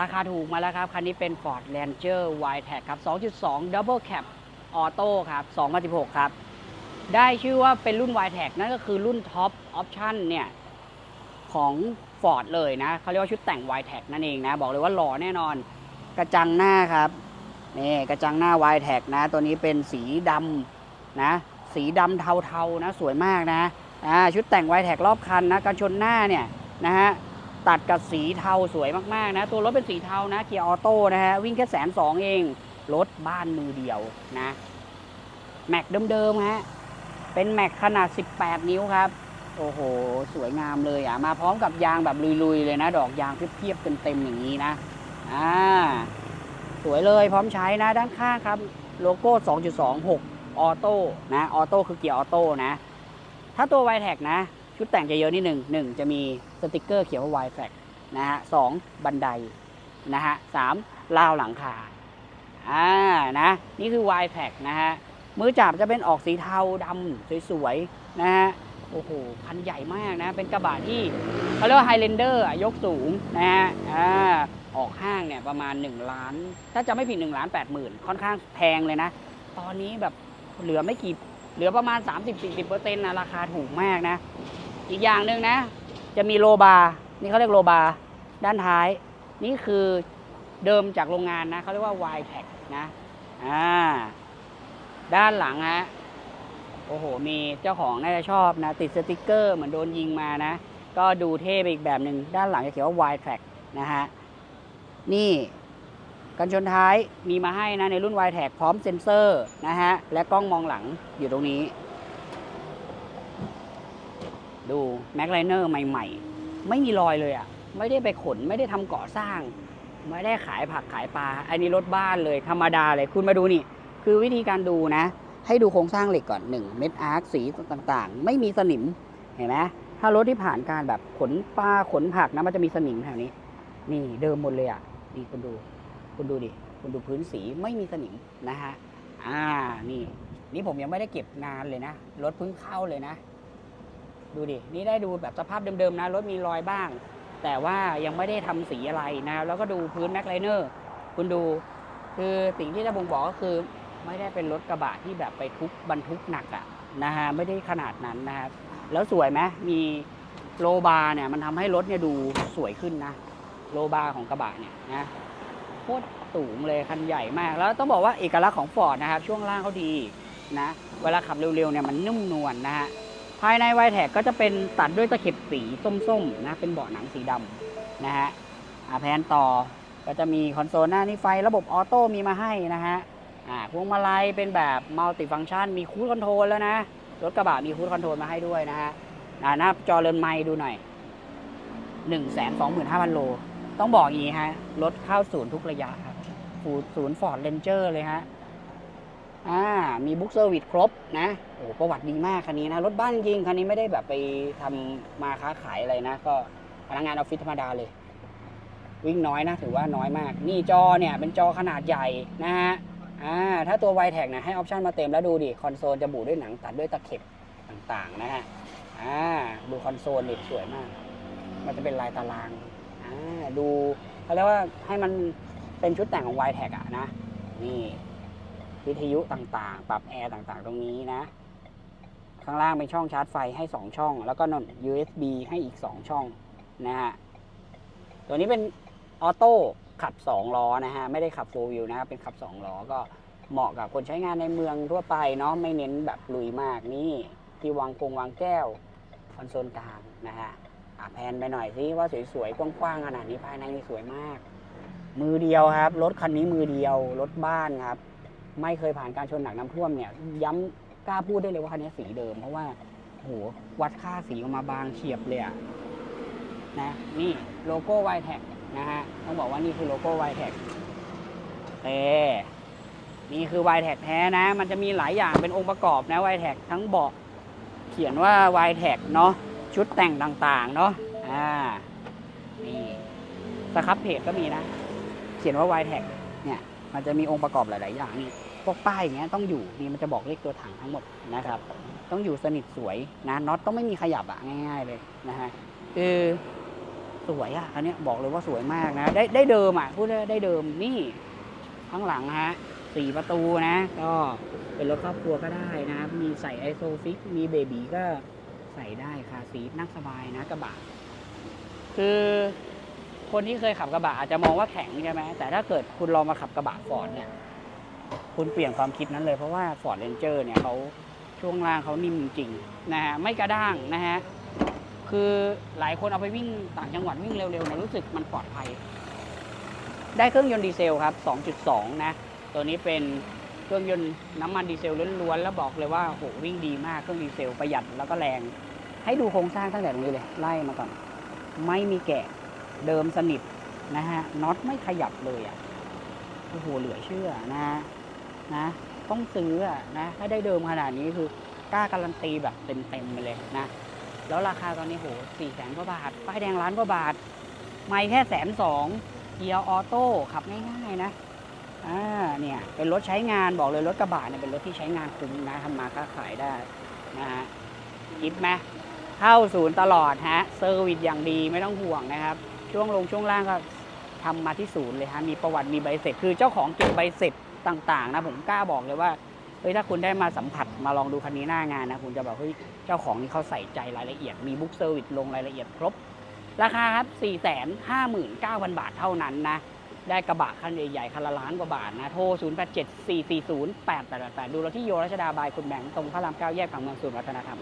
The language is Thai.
ราคาถูกมาแล้วครับ คันนี้เป็น Ford Ranger y t e c ครับ 2.2 Double Cab Auto ครับ 2016 ครับ ได้ชื่อว่าเป็นรุ่น y t e c นั่นก็คือรุ่น Top Option เนี่ยของ Ford เลยนะ เขาเรียกว่าชุดแต่ง y t e c นั่นเองนะ บอกเลยว่าหล่อแน่นอน กระจังหน้าครับ นี่กระจังหน้า y t e c นะ ตัวนี้เป็นสีดำนะ สีดำเทาๆนะ สวยมากนะ ชุดแต่ง y t e c รอบคันนะ กันชนหน้าเนี่ยนะฮะ ตัดกับสีเทาสวยมากๆนะ ตัวรถเป็นสีเทานะเกียร์ออโต้นะฮะ วิ่งแค่แสนสองเอง รถบ้านมือเดียวนะ แม็กเดิมๆฮะ เป็นแม็กขนาด 18 นิ้วครับ โอ้โห สวยงามเลยอะ มาพร้อมกับยางแบบลุยๆ เลยนะ ดอกยางเพียบๆเต็มๆอย่างนี้นะ อ่า สวยเลยพร้อมใช้นะด้านข้างครับ โลโก้ 2.26 ออโต้นะ ออโต้คือเกียร์ออโต้นะ ถ้าตัว y t e c นะ ชุดแต่งจะเยอะนิดหนึ่งหนึ่งจะมีสติกเกอร์เขียนว่า y t e c นะฮะสองบันไดนะฮะสามราวหลังคาอ่านะนี่คือ y t e c นะฮะมือจับจะเป็นออกสีเทาดำสวยๆนะฮะโอ้โหคันใหญ่มากนะ เป็นกระบะที่เขาเรียกว่าไฮเลนเดอร์ยกสูงนะฮะอ่าออกห้างเนี่ยประมาณ 1 ล้าน ถ้าจะไม่ผิด1ล้าน8หมื่นค่อนข้างแพงเลยนะ ตอนนี้แบบเหลือไม่กี่เหลือประมาณ 30-40%นะราคาถูกมากนะ อีกอย่างหนึ่งนะ จะมีโลบาร์นี่เขาเรียกโลบาร์ด้านท้าย นี่คือเดิมจากโรงงานนะเขาเรียกว่า y t e c นะอ่าด้านหลังฮะโอ้โห มีเจ้าของน่าจะชอบนะ ติดสติกเกอร์เหมือนโดนยิงมานะ ก็ดูเท่ไปอีกแบบหนึ่งด้านหลังจะเขียนว่า y t e c นะฮะนี่กันชนท้ายมีมาให้นะในรุ่น y t e c พร้อมเซ็นเซอร์นะฮะและกล้องมองหลังอยู่ตรงนี้ ดูแม็กไลเนอร์ใหม่ๆ ไม่มีรอยเลยอะ่ะ ไม่ได้ไปขน ไม่ได้ทำก่อสร้าง ไม่ได้ขายผักขายปลา อันนี้รถบ้านเลยธรรมดาเลย คุณมาดูนี่ คือวิธีการดูนะ ให้ดูโครงสร้างเหล็กก่อน 1 เม็ดอาร์คสีต่างๆ ไม่มีสนิม เห็นไหมถ้ารถที่ผ่านการแบบขนปลาขนผักนะมันจะมีสนิมแถวนี้ นี่เดิมหมดเลยอะ่ะนี่คุณดู คุณดูดิ คุณดูพื้นสีไม่มีสนิมนะฮะ อ่า นี่ นี่ผมยังไม่ได้เก็บงานเลยนะ รถเพิ่งเข้าเลยนะ ดูดิ นี่ได้ดูแบบสภาพเดิมๆนะ รถมีรอยบ้าง แต่ว่ายังไม่ได้ทำสีอะไรนะ แล้วก็ดูพื้นแม็กไลเนอร์ คุณดู คือสิ่งที่จะบ่งบอกก็คือ ไม่ได้เป็นรถกระบะที่แบบไปทุกบรรทุกหนักอะนะฮะ ไม่ได้ขนาดนั้นนะครับ แล้วสวยไหมมีโลบาร์เนี่ยมันทำให้รถเนี่ยดูสวยขึ้นนะ โลบาร์ของกระบะเนี่ยนะโคตรสูงเลยคันใหญ่มาก แล้วต้องบอกว่าเอกลักษณ์ของฟอร์ดนะครับ ช่วงล่างเขาดีนะ เวลาขับเร็วๆเนี่ยมันนุ่มนวลนะฮะ ภายในไวแท็กก็จะเป็นตัดด้วยตะเข็บสีส้มๆนะเป็นเบาะหนังสีดำนะฮะอ่าแพนต่อก็จะมีคอนโซลหน้านี่ไฟระบบออโต้มีมาให้นะฮะอ่าพวงมาลัยเป็นแบบมัลติฟัง c t ชันมีคูดคอนโทรลแล้วนะ รถกระบะมีคูดคอนโทรลมาให้ด้วยนะฮะอ่าหน้าจอเรือนไม้ดูหน่อย 1 2 5 0 0 0 โล ต้องบอกอย่างนี้ฮะ รถเข้าศูนย์ทุกระยะครับศูนย์ศูนย์ฟอร์ดเรนเจอร์เลยฮะ มีบุ๊กเซอร์วิสครบนะโอ้ประวัติดีมากคันนี้นะ รถบ้านจริงคันนี้ไม่ได้แบบไปทำมาค้าขายอะไรนะ ก็พนักงานออฟฟิศธรรมดาเลย วิ่งน้อยนะ ถือว่าน้อยมาก นี่จอเนี่ยเป็นจอขนาดใหญ่นะฮะอ่าถ้าตัว y t e c นะให้ออปชันมาเต็มแล้วดูดิ คอนโซลจะบูด้วยหนังตัดด้วยตะเข็บต่างๆนะฮะอ่าดูคอนโซลดิสวยมาก มันจะเป็นลายตารางอ่าดูเขาเรียกว่าให้มันเป็นชุดแต่งของ y t e c อะนะนี่ วิทยุต่างๆ ปรับแอร์ต่างๆ ตรงนี้นะ ข้างล่างเป็นช่องชาร์จไฟให้ 2 ช่อง แล้วก็นน USB ให้อีก 2 ช่องนะฮะ ตัวนี้เป็นออโต้ขับ 2 ล้อนะฮะ ไม่ได้ขับ4 wheel นะครับเป็นขับ 2 ล้อ ก็เหมาะกับคนใช้งานในเมืองทั่วไปเนาะ ไม่เน้นแบบลุยมากนี่ ที่วางกงวางแก้วคอนโซลกลางนะฮะอะแพนไปหน่อยสิว่าสวยๆ กว้างๆขนาดนี้ภายในนี่สวยมาก มือเดียวครับ รถคันนี้มือเดียว รถบ้านครับ ไม่เคยผ่านการชนหนักน้ำท่วมเนี่ย ย้ำกล้าพูดได้เลยว่าคันนี้สีเดิม เพราะว่าโหวัดค่าสีออกมาบางเฉียบเลยอะนะนี่โลโก้ y t e c นะฮะต้องบอกว่านี่คือโลโก้ y t e c เอนี่คือ y t e c แท้นะ มันจะมีหลายอย่างเป็นองค์ประกอบนะ y t e c ทั้งเบาะเขียนว่า y t e c เนาะชุดแต่งต่างๆ เนาะอ่านี่สครับเพจก็มีนะ เขียนว่า y t e c เนี่ย มันจะมีองค์ประกอบหลาย ๆ อย่างนี่พวกป้ายอย่างเงี้ยต้องอยู่นี่มันจะบอกเลขตัวถังทั้งหมดนะครับ ต้องอยู่สนิทสวยนะน็อตต้องไม่มีขยับอะง่าย ๆ เลยนะฮะคือสวยอะคันนี้บอกเลยว่าสวยมากนะ ได้ได้เดิมอะพูดได้ได้เดิมนี่ข้างหลังฮะสี่ประตูนะ ก็เป็นรถครอบครัวก็ได้นะมีใส่ไอโซฟิกมีเบบีก็ใส่ได้ค่ะสีนั่งสบายนะกระบะคือ คนที่เคยขับกระบะอาจจะมองว่าแข็งใช่ไหมแต่ถ้าเกิดคุณลองมาขับกระบะฟอร์ดเนี่ยคุณเปลี่ยนความคิดนั้นเลยเพราะว่า Ford Ranger เนี่ยเขาช่วงล่างเขานิ่มจริงนะฮะไม่กระด้างนะฮะคือหลายคนเอาไปวิ่งต่างจังหวัดวิ่งเร็วๆเนี่ยรู้สึกมันปลอดภัย ได้เครื่องยนต์ดีเซลครับ 2.2 นะ ตัวนี้เป็นเครื่องยนต์น้ำมันดีเซลล้วนๆแล้วบอกเลยว่าโหวิ่งดีมากเครื่องดีเซลประหยัดแล้วก็แรง ให้ดูโครงสร้างตั้งแต่ตรงนี้เลยไล่มาก่อน ไม่มีแกะ เดิมสนิทนะฮะน็อตไม่ขยับเลยอะโอ้โหเหลือเชื่อนะฮะนะ ต้องซื้ออะนะถ้าได้เดิมขนาดนี้คือกล้าการันตีแบบเต็มๆไปเลยนะ แล้วราคาตอนนี้โหสี่แสนกว่าบาทป้ายแดงล้านกว่าบาท ไม่แค่แสนสองเกียร์ออโต้ขับง่ายๆนะอ่าเนี่ยเป็นรถใช้งานบอกเลยรถกระบะเนี่ยเป็นรถที่ใช้งานคุ้มนะทำมาค้าขายได้นะฮะคิดไหมเข้าศูนย์ตลอดฮะเซอร์วิสอย่างดีไม่ต้องห่วงนะครับ ช่วงลงช่วงล่างก็ทำมาที่ศูนย์เลยฮะมีประวัติมีใบเสร็จคือเจ้าของเก็บใบเสร็จต่างๆนะผมกล้าบอกเลยว่าเฮ้ยถ้าคุณได้มาสัมผัสมาลองดูคันนี้หน้างานนะคุณจะแบบเฮ้ยเจ้าของนี่เขาใส่ใจรายละเอียด มีบุ๊กเซอร์วิสลงรายละเอียดครบ ราคาครับ 4 5 9 0 0 0 บาทเท่านั้นนะได้กระบะคันใหญ่ๆคันละล้านกว่าบาทนะโทร 0 8 7 4 4 0 8 8 8 ดูเราที่โยรัชดาบายคุณแบงค์ตรงพระรามเก้าแยกผังเมืองศูนย์วัฒนธรรม